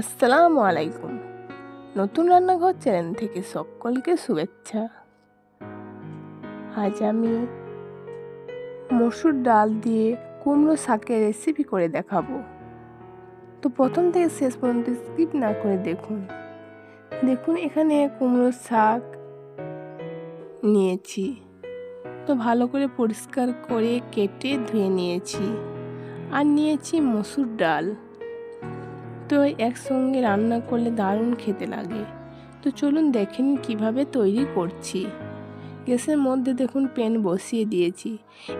আসসালামু আলাইকুম। নতুন রান্নাঘর চ্যানেল থেকে সকলকে শুভেচ্ছা। আজ আমি মসুর ডাল দিয়ে কুমড়ো শাকের রেসিপি করে দেখাবো। তো প্রথম থেকে শেষ পর্যন্ত স্কিপ না করে দেখুন। দেখুন এখানে কুমড়ো শাক নিয়েছি। তো ভালো করে পরিষ্কার করে কেটে ধুয়ে নিয়েছি। আর নিয়েছি মসুর ডাল। তো একসঙ্গে রান্না করলে দারুণ খেতে লাগে। তো চলুন দেখেন কীভাবে তৈরি করছি। গ্যাসের মধ্যে দেখুন প্যান বসিয়ে দিয়েছি।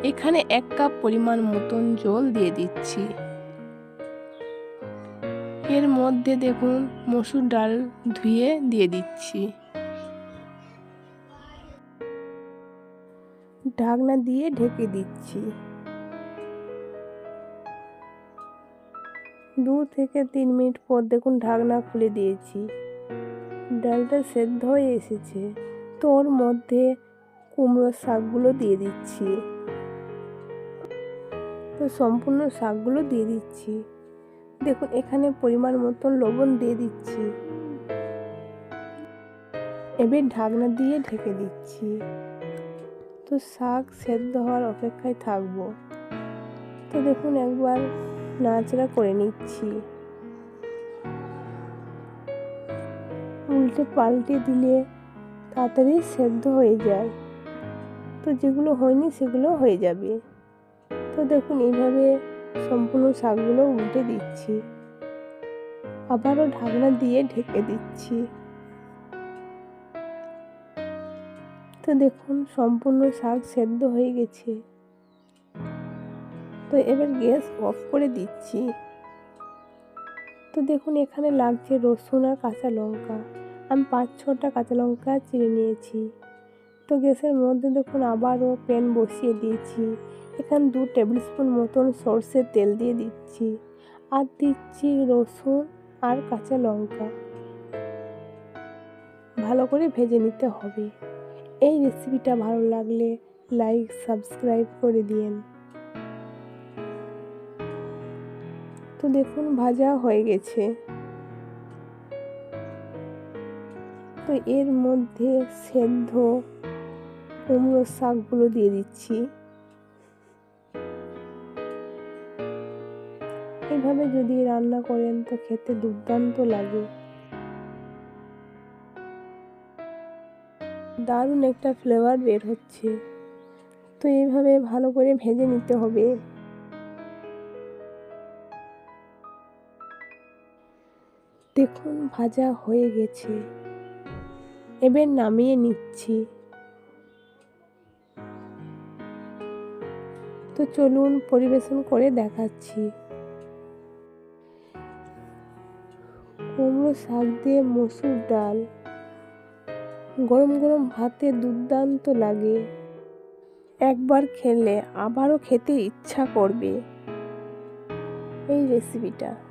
এখানে এক কাপ পরিমাণ মতন জল দিয়ে দিচ্ছি। এর মধ্যে দেখুন মসুর ডাল ধুয়ে দিয়ে দিচ্ছি। ঢাকনা দিয়ে ঢেকে দিচ্ছি। দু থেকে তিন মিনিট পর দেখুন ঢাকনা খুলে দিয়েছি। ডালটা সেদ্ধ হয়ে এসেছে। তো ওর মধ্যে কুমড়োর শাকগুলো দিয়ে দিচ্ছি। তো সম্পূর্ণ শাকগুলো দিয়ে দিচ্ছি। দেখুন, এখানে পরিমাণ মতন লবণ দিয়ে দিচ্ছি। এবার ঢাকনা দিয়ে ঢেকে দিচ্ছি। তো শাক সেদ্ধ হওয়ার অপেক্ষায় থাকব। তো দেখুন, একবার নাচড়া করে নিচ্ছি। উল্টে পাল্টে দিলে তাড়াতাড়ি সেদ্ধ হয়ে যায়। তো যেগুলো হয়নি সেগুলো হয়ে যাবে। তো দেখুন, এইভাবে সম্পূর্ণ শাকগুলো উল্টে দিচ্ছি। আবারও ঢাকনা দিয়ে ঢেকে দিচ্ছি। তো দেখুন, সম্পূর্ণ শাক সেদ্ধ হয়ে গেছে। তো এবার গ্যাস অফ করে দিচ্ছি। তো দেখুন, এখানে লাগছে রসুন আর কাঁচা লঙ্কা। আমি পাঁচ ছটা কাঁচা লঙ্কা চিড়ে নিয়েছি। তো গ্যাসের মধ্যে দেখুন, আবারও প্যান বসিয়ে দিয়েছি। এখানে দু টেবিল স্পুন মতন সর্ষের তেল দিয়ে দিচ্ছি। আর দিচ্ছি রসুন আর কাঁচা লঙ্কা। ভালো করে ভেজে নিতে হবে। এই রেসিপিটা ভালো লাগলে লাইক, সাবস্ক্রাইব করে দিয়েন। দেখুন, ভাজা হয়ে গেছে। তো এর মধ্যে সেদ্ধ কুমড়ো শাকগুলো দিয়ে দিচ্ছি। এভাবে যদি রান্না করেন তো খেতে দুর্দান্ত লাগে। দারুণ একটা ফ্লেভার বের হচ্ছে। তো এইভাবে ভালো করে ভেজে নিতে হবে। দেখুন ভাজা হয়ে গেছে। এবার নামিয়ে নিচ্ছি। তো চলুন পরিবেশন করে দেখাচ্ছি। কুমড়ো শাক দিয়ে মসুর ডাল। গরম গরম ভাতে দুর্দান্ত লাগে। একবার খেলে আবারও খেতে ইচ্ছা করবে। এই রেসিপিটা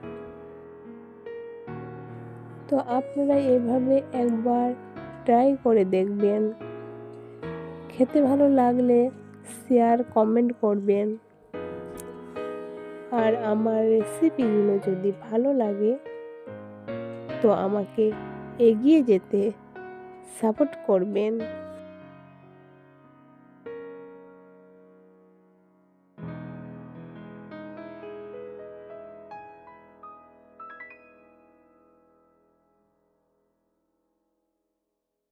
তো আপনারা এভাবে একবার ট্রাই করে দেখবেন। খেতে ভালো লাগলে শেয়ার কমেন্ট করবেন। আর আমার রেসিপিগুলো যদি ভালো লাগে, তো আমাকে এগিয়ে যেতে সাপোর্ট করবেন।